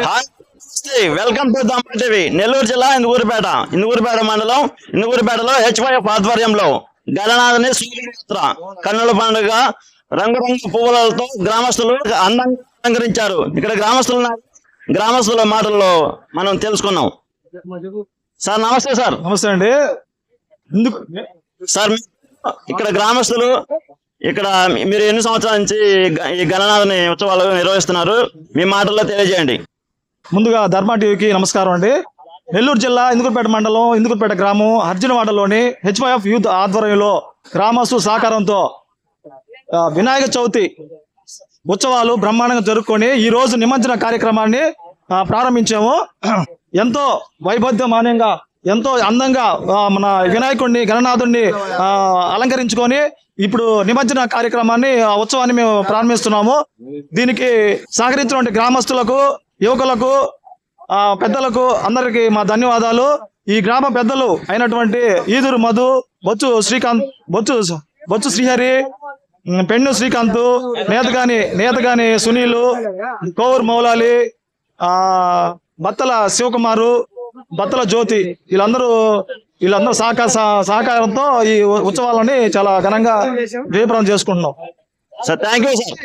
నమస్తే. Welcome to దమ్మ TV Nellore జిల్లా ఇందుకూరుపేట ఇందుకూరుపేట మండలం ఇందుకూరుపేటలో హెచ్వైఎఫ్ ఆధ్వర్యంలో గణనాథని సూర్యయాత్ర. కన్నుల పండుగ రంగురంగు పువ్వులతో గ్రామస్తులు అందంగా అలంకరించారు. ఇక్కడ గ్రామస్తుల గ్రామస్తుల మాటల్లో మనం తెలుసుకున్నాం. సార్ నమస్తే సార్. నమస్తే అండి. ఎందుకు? సార్ ఇక్కడ గ్రామస్తులు ఇక్కడ మీరు ఎన్ని సంవత్సరాల నుంచి ఈ గణనాథని ఉత్సవాలు నిర్వహిస్తున్నారు? మీ మాటల్లో తెలియజేయండి. ముందుగా ధర్మా టీవీకి నమస్కారం అండి. నెల్లూరు జిల్లా ఇందుకుపేట మండలం ఇందుకుపేట గ్రామం అర్జునవాడలోని హెచ్వైఎఫ్ యూత్ ఆధ్వర్యంలో గ్రామస్తు సహకారంతో వినాయక చవితి ఉత్సవాలు బ్రహ్మాండంగా జరుపుకొని ఈ రోజు నిమజ్జన కార్యక్రమాన్ని ప్రారంభించాము. ఎంతో వైభద్యమానంగా ఎంతో అందంగా మన వినాయకుడిని గణనాథుడిని అలంకరించుకొని ఇప్పుడు నిమజ్జన కార్యక్రమాన్ని ఉత్సవాన్ని మేము ప్రారంభిస్తున్నాము. దీనికి సహకరించినటువంటి గ్రామస్తులకు యువకులకు ఆ, పెద్దలకు అందరికీ మా ధన్యవాదాలు. ఈ గ్రామ పెద్దలు అయినటువంటి ఈదురు మధు బొచ్చు శ్రీకాంత్ బొచ్చు బొచ్చు శ్రీహరి పెన్ను శ్రీకాంత్ నేతగాని నేతగాని సునీలు కోవూరు మౌలాలి ఆ బత్తల శివకుమారు బత్తల జ్యోతి వీళ్ళందరూ వీళ్ళందరూ సహకార సహ- సహకారంతో ఈ ఉత్సవాలని చాలా ఘనంగా జయప్రదం చేసుకుంటున్నాం. Sir thank you sir